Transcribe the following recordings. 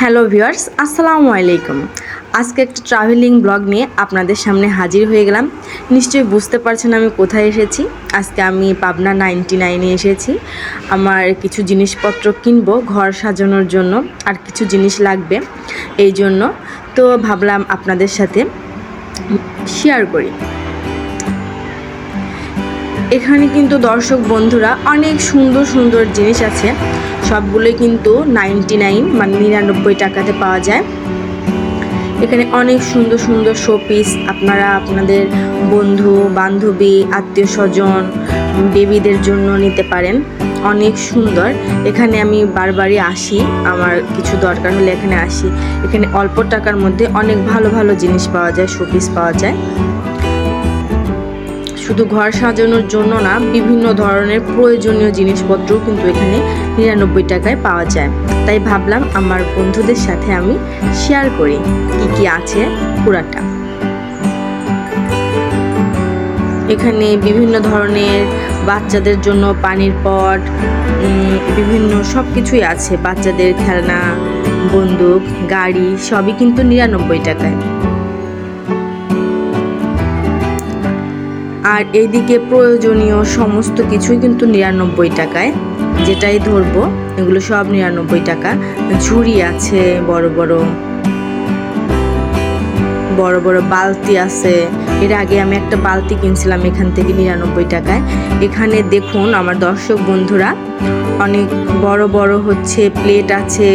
Hello viewers, আসসালামু আলাইকুম। আজকে একটা ট্রাভেলিং ব্লগ নিয়ে আপনাদের সামনে হাজির হয়ে গেলাম। নিশ্চয়ই বুঝতে পারছেন আমি কোথায় এসেছি। আজকে আমি পাবনা নাইনটি নাইনে এসেছি। আমার কিছু জিনিসপত্র কিনবো, ঘর সাজানোর জন্য আর কিছু জিনিস লাগবে এই জন্য। তো ভাবলাম আপনাদের সাথে শেয়ার করি। এখানে কিন্তু দর্শক বন্ধুরা অনেক সুন্দর সুন্দর জিনিস আছে। সবগুলোই কিন্তু নাইনটি নাইন মানে নিরানব্বই টাকাতে পাওয়া যায়। এখানে অনেক সুন্দর সুন্দর শোপিস আপনারা আপনাদের বন্ধু, বান্ধবী, আত্মীয় স্বজন বেবিদের জন্য নিতে পারেন। অনেক সুন্দর। এখানে আমি বারবারই আসি, আমার কিছু দরকার হলে এখানে আসি। এখানে অল্প টাকার মধ্যে অনেক ভালো ভালো জিনিস পাওয়া যায় শোপিস পাওয়া যায়। শুধু ঘর সাজানোর জন্য না, বিভিন্ন ধরনের প্রয়োজনীয় জিনিসপত্রও কিন্তু এখানে নিরানব্বই টাকায় পাওয়া যায়। তাই ভাবলাম আমার বন্ধুদের সাথে আমি শেয়ার করি কি কি আছে পুরাটা। এখানে বিভিন্ন ধরনের বাচ্চাদের জন্য পানির পট বিভিন্ন সব কিছুই আছে। বাচ্চাদের খেলনা, বন্দুক, গাড়ি, সবই কিন্তু নিরানব্বই টাকায়। আর এইদিকে প্রয়োজনীয় সমস্ত কিছুই কিন্তু নিরানব্বই টাকায়। যেটাই ধরবো, এগুলো সব নিরানব্বই টাকা। ঝুড়ি আছে, বড় বড় বড় বড় বালতি আছে। এর আগে আমি একটা বালতি কিনছিলাম এখান থেকে নিরানব্বই টাকায়। এখানে দেখুন আমার দর্শক বন্ধুরা, অনেক বড় বড় হচ্ছে, প্লেট আছে।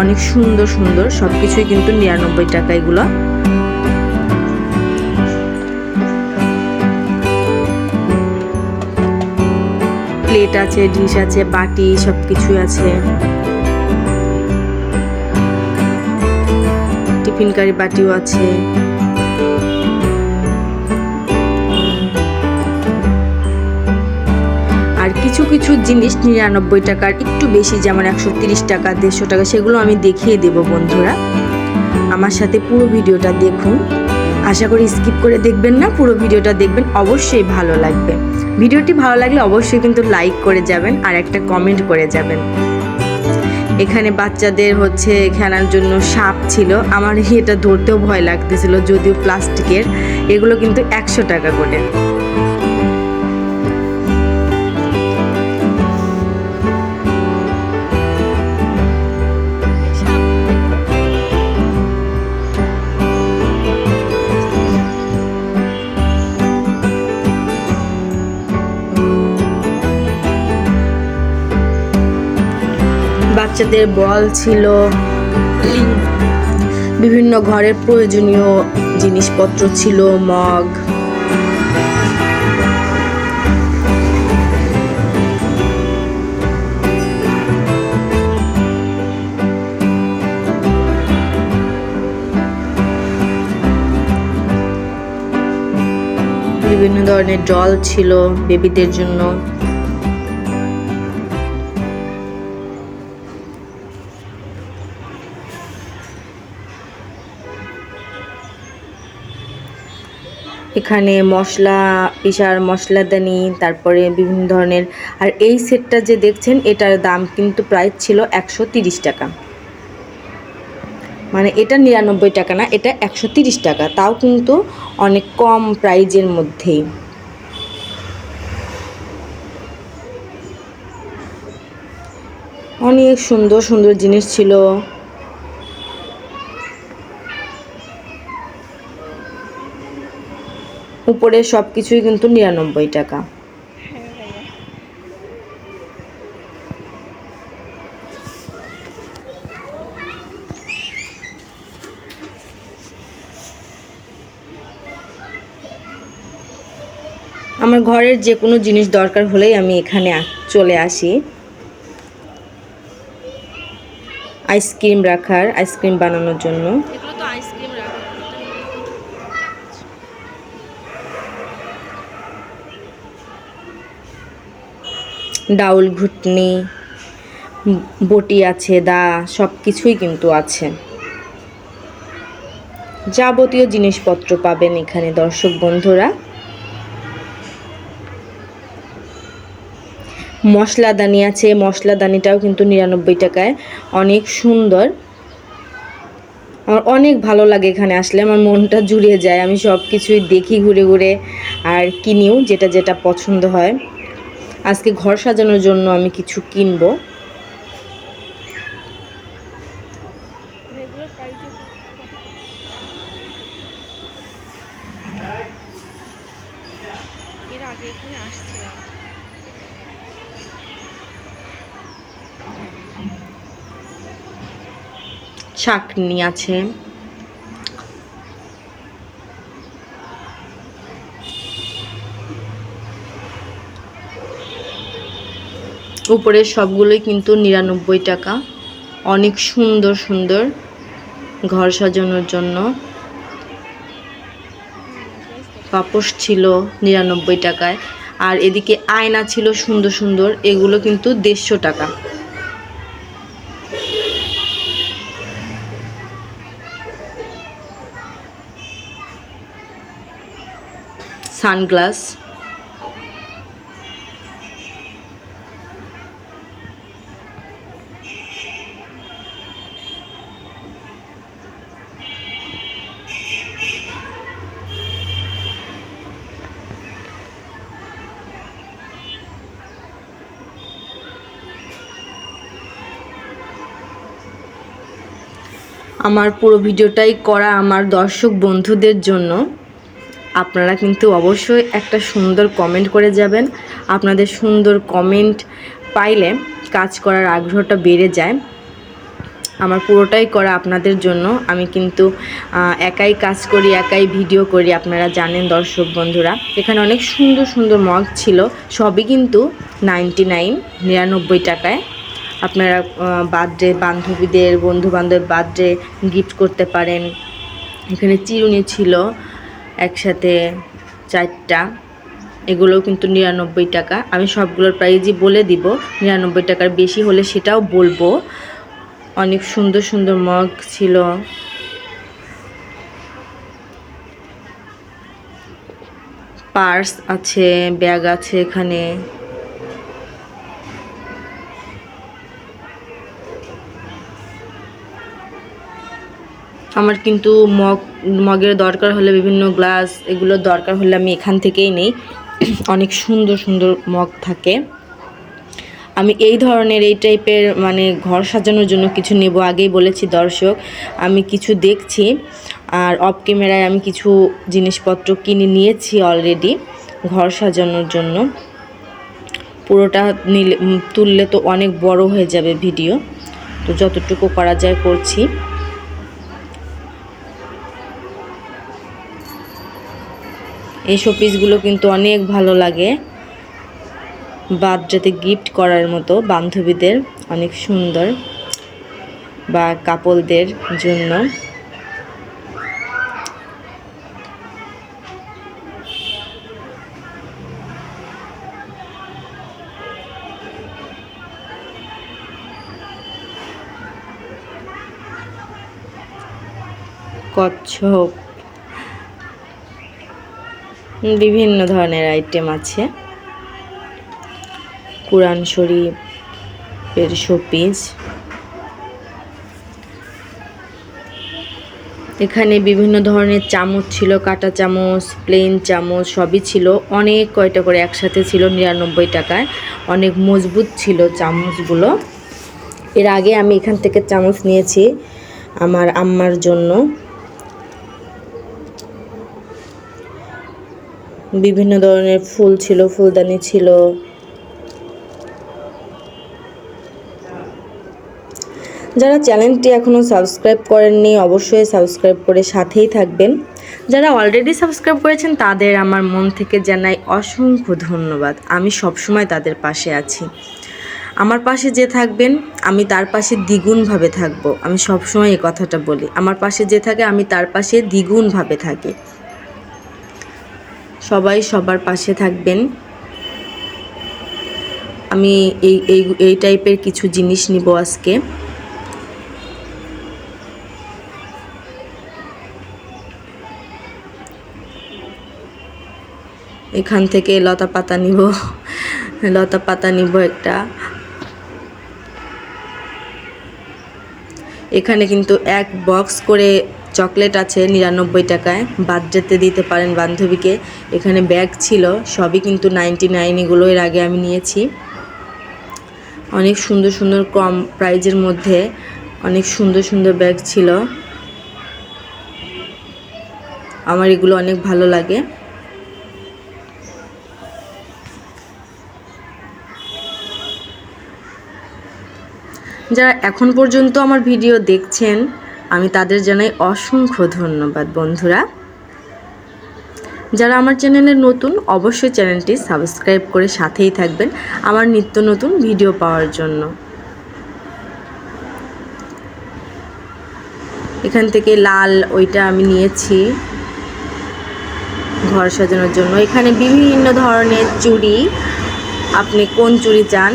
অনেক সুন্দর সুন্দর সব কিছুই কিন্তু নিরানব্বই টাকা এগুলো। প্লেট আছে, ডিশ আছে, বাটি সব কিছু আছে। টিফিন কারি বাটিও আছে। আর কিছু কিছু জিনিস নিরানব্বই টাকার, একটু বেশি যেমন একশো তিরিশ টাকা, দেড়শো টাকা, সেগুলো আমি দেখিয়ে দেব বন্ধুরা। আমার সাথে পুরো ভিডিওটা দেখুন। আশা করি স্কিপ করে দেখবেন না, পুরো ভিডিওটা দেখবেন, অবশ্যই ভালো লাগবে। ভিডিওটি ভালো লাগলে অবশ্যই কিন্তু লাইক করে যাবেন আর একটা কমেন্ট করে যাবেন। এখানে বাচ্চাদের হচ্ছে খেলার জন্য সাপ ছিল, আমার এটা ধরতেও ভয় লাগতেছিল, যদিও প্লাস্টিকের এগুলো কিন্তু একশো টাকা করে। বাচ্চাদের বল ছিল। বিভিন্ন ঘরের প্রয়োজনীয় জিনিসপত্র ছিল, মগ। বিভিন্ন ধরনের জল ছিল বেবিদের জন্য। এখানে মশলা পিসার মশলাদানি তারপরে বিভিন্ন ধরনের, আর এই সেটটা যে দেখছেন, এটার দাম কিন্তু প্রায় ছিল একশো টাকা। মানে এটা নিরানব্বই টাকা না, এটা একশো টাকা, তাও কিন্তু অনেক কম প্রাইজের মধ্যেই। অনেক সুন্দর সুন্দর জিনিস ছিল। উপরে সব কিছুই কিন্তু নিরানব্বই টাকা। আমার ঘরের যে কোনো জিনিস দরকার হলেই আমি এখানে চলে আসি। আইসক্রিম রাখার, আইসক্রিম বানানোর জন্য এগুলো তো আইসক্রিম রাখা ডাউল ঘুটনি, বটি আছে, দা সব কিছুই কিন্তু আছে। যাবতীয় জিনিসপত্র পাবেন এখানে দর্শক বন্ধুরা। মশলাদানি আছে, মশলাদানিটাও কিন্তু নিরানব্বই টাকায়। অনেক সুন্দর। আমার অনেক ভালো লাগে এখানে আসলে, আমার মনটা জুড়িয়ে যায়। আমি সব কিছুই দেখি ঘুরে ঘুরে আর কিনিও যেটা যেটা পছন্দ হয়। আজকে ঘর সাজানোর জন্য আমি কিছু কিনবো। চাকনি আছে। উপরে সবগুলোই কিন্তু নিরানব্বই টাকা। অনেক সুন্দর সুন্দর ঘর সাজানোর জন্য। পাপোশ ছিল নিরানব্বই টাকায়। আর এদিকে আয়না ছিল সুন্দর সুন্দর। এগুলো কিন্তু দেড়শো টাকা। সানগ্লাস। আমার পুরো ভিডিওটাই করা আমার দর্শক বন্ধুদের জন্য। আপনারা কিন্তু অবশ্যই একটা সুন্দর কমেন্ট করে যাবেন। আপনাদের সুন্দর কমেন্ট পাইলে কাজ করার আগ্রহটা বেড়ে যায়। আমার পুরোটাই করা আপনাদের জন্য। আমি কিন্তু একাই কাজ করি, একাই ভিডিও করি, আপনারা জানেন দর্শক বন্ধুরা। এখানে অনেক সুন্দর সুন্দর মগ ছিল। সবই কিন্তু নাইনটি নাইন নিরানব্বই টাকায়। আপনারা বার্থডে বান্ধবীদের বন্ধু বান্ধব বার্থডে গিফট করতে পারেন। এখানে চিরুনি ছিল একসাথে চারটা। এগুলোও কিন্তু নিরানব্বই টাকা। আমি সবগুলোর প্রাইজই বলে দিব। নিরানব্বই টাকার বেশি হলে সেটাও বলব। অনেক সুন্দর সুন্দর মগ ছিল। পার্স আছে, ব্যাগ আছে এখানে। আমার কিন্তু মগ, মগের দরকার হলে বিভিন্ন গ্লাস এগুলোর দরকার হলে আমি এখান থেকেই নেই। অনেক সুন্দর সুন্দর মগ থাকে। আমি এই ধরনের, এই টাইপের মানে ঘর সাজানোর জন্য কিছু নেব আগেই বলেছি দর্শক। আমি কিছু দেখছি আর অফ ক্যামেরায় আমি কিছু জিনিসপত্র কিনে নিয়েছি অলরেডি ঘর সাজানোর জন্য। পুরোটা নিলে তুললে তো অনেক বড় হয়ে যাবে ভিডিও তো যতটুকু করা যায় করছি। এই শোপিসগুলো কিন্তু অনেক ভালো লাগে। বার্থডেতে গিফট করার মতো বান্ধবীদের অনেক সুন্দর বা কাপলদের জন্য। কচ্ছপ। বিভিন্ন ধরনের আইটেম আছে। কোরআন শরীফের শোপিস এখানে বিভিন্ন ধরনের চামচ ছিল, কাটা চামচ প্লেন চামচ, সবই ছিল। অনেক কয়টা করে একসাথে ছিল, নিরানব্বই টাকায়। অনেক মজবুত ছিল চামচগুলো। এর আগে আমি এখান থেকে চামচ নিয়েছি আমার আম্মার জন্য। বিভিন্ন ধরনের ফুল ছিল, ফুলদানি ছিল। যারা চ্যানেলটি এখনও সাবস্ক্রাইব করেননি, অবশ্যই সাবস্ক্রাইব করে সাথেই থাকবেন। যারা অলরেডি সাবস্ক্রাইব করেছেন, তাদের আমার মন থেকে জানাই অসংখ্য ধন্যবাদ। আমি সবসময় তাদের পাশে আছি। আমার পাশে যে থাকবেন, আমি তার পাশে দ্বিগুণভাবে থাকব। আমি সবসময় এই কথাটা বলি। আমার পাশে যে থাকে, আমি তার পাশে দ্বিগুণভাবে থাকি। সবাই সবার পাশে থাকবেন। আমি এই এই এই টাইপের কিছু জিনিস নিব আজকে। এখান থেকে লতা পাতা নিব। লতা পাতা নিব একটা। এখানে কিন্তু এক বক্স করে চকলেট আছে নিরানব্বই টাকায়। বার্থডেতে দিতে পারেন বান্ধবীকে। এখানে ব্যাগ ছিল, সবই কিন্তু নাইনটি নাইন এগুলো এর আগে আমি নিয়েছি। অনেক সুন্দর সুন্দর কম প্রাইজের মধ্যে অনেক সুন্দর সুন্দর ব্যাগ ছিল। আমার এগুলো অনেক ভালো লাগে। যারা এখন পর্যন্ত আমার ভিডিও দেখছেন আমি তাদের জানাই অসংখ্য ধন্যবাদ, বন্ধুরা। যারা আমার চ্যানেলে নতুন, অবশ্যই চ্যানেলটি সাবস্ক্রাইব করে সাথেই থাকবেন আমার নিত্য নতুন ভিডিও পাওয়ার জন্য। এখান থেকে লাল ওইটা আমি নিয়েছি ঘর সাজানোর জন্য। এখানে বিভিন্ন ধরনের চুড়ি, আপনি কোন চুড়ি চান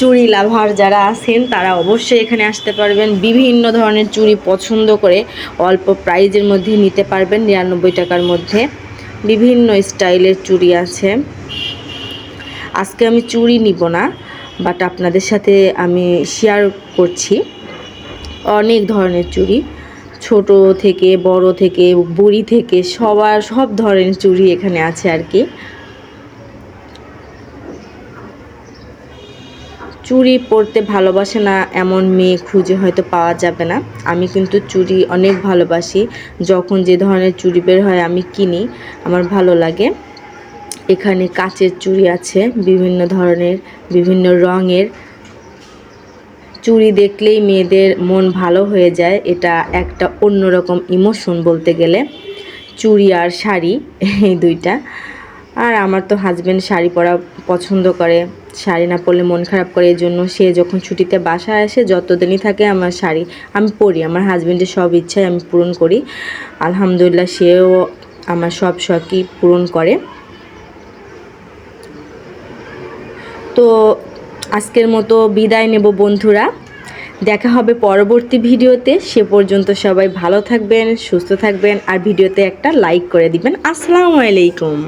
চুড়ি লাভার যারা আছেন, তারা অবশ্যই এখানে আসতে পারবেন। বিভিন্ন ধরনের চুড়ি পছন্দ করে অল্প প্রাইজের মধ্যে নিতে পারবেন, নিরানব্বই টাকার মধ্যে। বিভিন্ন স্টাইলের চুড়ি আছে। আজকে আমি চুড়ি নিব না বাট আপনাদের সাথে আমি শেয়ার করছি। অনেক ধরনের চুড়ি ছোট থেকে, বড় থেকে, বুড়ি থেকে, সবার, সব ধরনের চুড়ি এখানে আছে আর কি। চুড়ি পরতে ভালোবাসে না এমন মেয়ে খুঁজে হয়তো পাওয়া যাবে না। আমি কিন্তু চুড়ি অনেক ভালোবাসি। যখন যে ধরনের চুড়ি বের হয়, আমি কিনি। আমার ভালো লাগে। এখানে কাচের চুড়ি আছে, বিভিন্ন ধরনের, বিভিন্ন রঙের। চুড়ি দেখলেই মেয়েদের মন ভালো হয়ে যায়। এটা একটা অন্যরকম ইমোশন বলতে গেলে। চুড়ি আর শাড়ি, এই দুইটা। আর আমার তো হাজব্যান্ড শাড়ি পরা পছন্দ করে। শাড়ি না পরলে মন খারাপ করে, এই জন্য সে যখন ছুটিতে বাসায় আসে, যতদিনই থাকে আমার শাড়ি আমি পরি। আমার হাজব্যান্ডের সব ইচ্ছাই আমি পূরণ করি। আলহামদুলিল্লাহ সেও আমার সব শখই পূরণ করে। তো আজকের মতো বিদায় নেব বন্ধুরা। দেখা হবে পরবর্তী ভিডিওতে। সে পর্যন্ত সবাই ভালো থাকবেন, সুস্থ থাকবেন, আর ভিডিওতে একটা লাইক করে দিবেন। আসসালামু আলাইকুম।